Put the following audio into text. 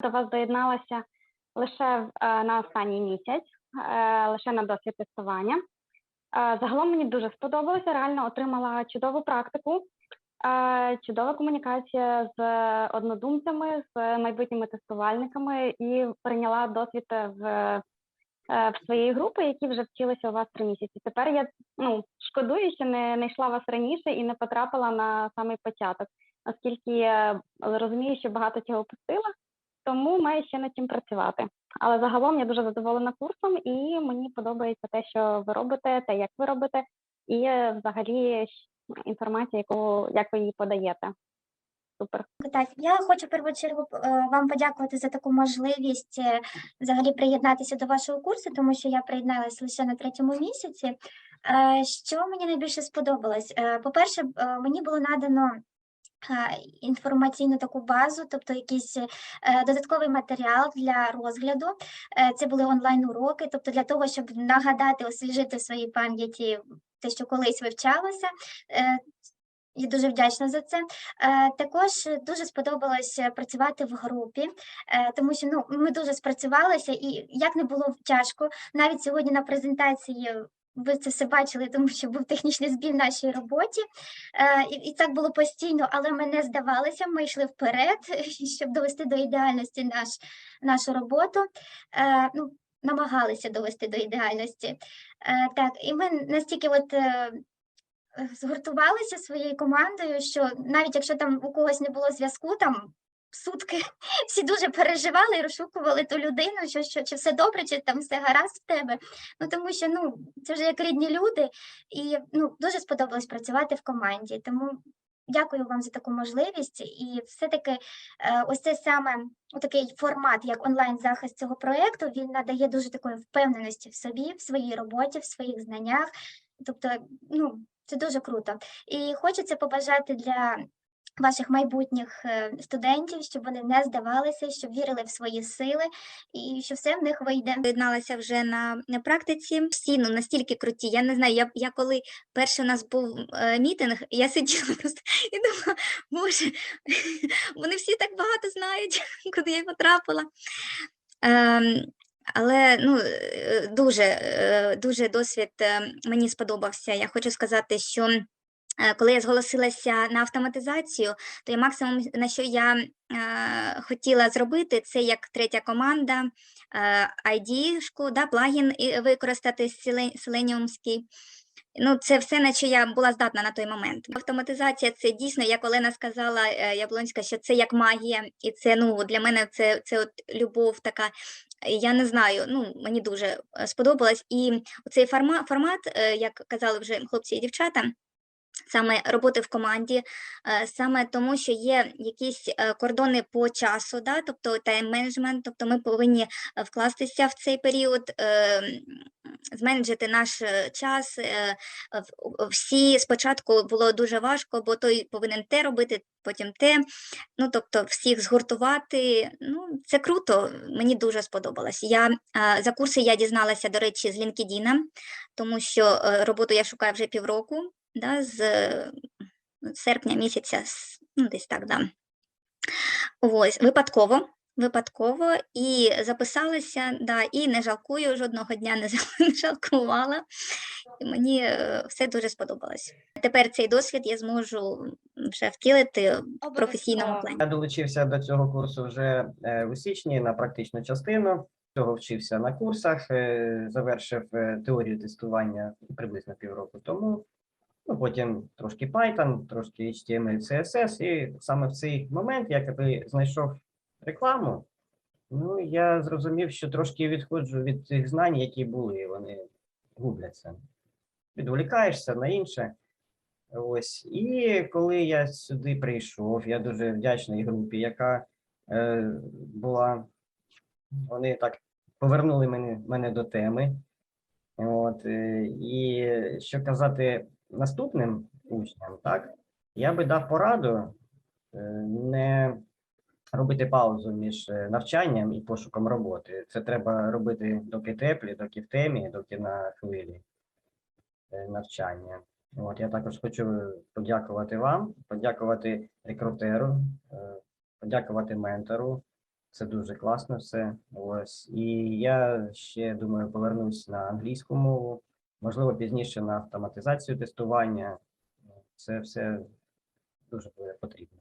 до вас доєдналася лише е, на останній місяць, е, лише на досвід тестування. Е, Загалом мені дуже сподобалося. Реально отримала чудову практику, чудова комунікація з однодумцями, з майбутніми тестувальниками і прийняла досвід в, в своєї групи, які вже вчилися у вас три місяці. Тепер я ну, шкодую, що не, не йшла вас раніше і не потрапила на самий початок, оскільки я розумію, що багато чого опустила, тому маю ще над чим працювати. Але загалом я дуже задоволена курсом, і мені подобається те, що ви робите, те, як ви робите, і взагалі інформація, яку як ви її подаєте. Супер. Так, я хочу в першу чергу е, вам подякувати за таку можливість е, взагалі приєднатися до вашого курсу, тому що я приєдналася лише на третьому місяці. Е, Що мені найбільше сподобалось? По-перше, мені було надано інформаційну таку базу, тобто якийсь е, додатковий матеріал для розгляду. Е, Це були онлайн-уроки, тобто для того, щоб нагадати, освіжити в своїй пам'яті те, що колись вивчалося. Е, Я дуже вдячна за це. Також дуже сподобалось працювати в групі, тому що ну, ми дуже спрацювалися, і як не було тяжко, навіть сьогодні на презентації ви це все бачили, тому що був технічний збій в нашій роботі, Е, і, так було постійно, але ми не здавалися, ми йшли вперед, щоб довести до ідеальності наш, нашу роботу. Е, Ну, намагалися довести до ідеальності. Е, Так, і ми настільки от. згуртувалися своєю командою, що навіть якщо там у когось не було зв'язку, там сутки всі дуже переживали і розшукували ту людину, що, що чи все добре, чи там все гаразд в тебе. Ну тому що ну це вже як рідні люди, і ну дуже сподобалось працювати в команді. Тому дякую вам за таку можливість. І все-таки е, ось це саме такий формат, як онлайн-захист цього проєкту, він надає дуже такої впевненості в собі, в своїй роботі, в своїх знаннях. Тобто, ну, це дуже круто. І хочеться побажати для ваших майбутніх е, студентів, щоб вони не здавалися, щоб вірили в свої сили і що все в них вийде. Доєдналася вже на, практиці. Всі ну, настільки круті. Я не знаю, я, я коли перший у нас був е, мітинг, я сиділа просто і думала, боже, вони всі так багато знають, куди я потрапила. Ем, але ну, е, дуже, е, дуже досвід е, мені сподобався. Я хочу сказати, що е, коли я зголосилася на автоматизацію, то я максимум, на що я е, хотіла зробити, це як третя команда, е, ID-шку, да, плагін використати селеніумський. Ну, це все, на що я була здатна на той момент. Автоматизація це дійсно, як Олена сказала е, Яблонська, що це як магія, і це ну для мене це, це от любов така. Я не знаю, ну мені дуже е, сподобалось. І цей формат, формат, е, як казали вже хлопці і дівчата, саме роботи в команді, е, саме тому, що є якісь е, кордони по часу, да, тобто тайм-менеджмент, тобто ми повинні е, вкластися в цей період, м, зменеджити наш час. Всі спочатку було дуже важко, бо той повинен те робити, потім те. Ну, тобто, всіх згуртувати. Ну, це круто, мені дуже сподобалось. Я за курси я дізналася, до речі, з LinkedIn, тому що роботу я шукаю вже півроку, да, з е, серпня місяця, ну, десь так, да. Ось, випадково. Випадково і записалася, да, і не жалкую жодного дня не жал- жалкувала. І мені е, все дуже сподобалось. Тепер цей досвід я зможу вже втілити в професійному плані. Я долучився до цього курсу вже е, у січні на практичну частину. Цього вчився на курсах, е, завершив теорію тестування приблизно півроку тому. Ну, потім трошки Python, трошки HTML, CSS, і саме в цей момент, як я знайшов рекламу, ну я зрозумів, що трошки відходжу від тих знань, які були, вони губляться. Відволікаєшся на інше. Ось. І коли я сюди прийшов, я дуже вдячний групі, яка е, була. Вони так повернули мене, мене до теми. От, е, і що казати наступним учням, так, я би дав пораду е, не робити паузу між е, навчанням і пошуком роботи. Це треба робити доки теплі, доки в темі, доки на хвилі е, навчання. От я також хочу подякувати вам, подякувати рекрутеру, подякувати ментору. Це дуже класно все. Ось. І я ще думаю, повернусь на англійську мову, можливо, пізніше на автоматизацію тестування. Це все дуже буде потрібно.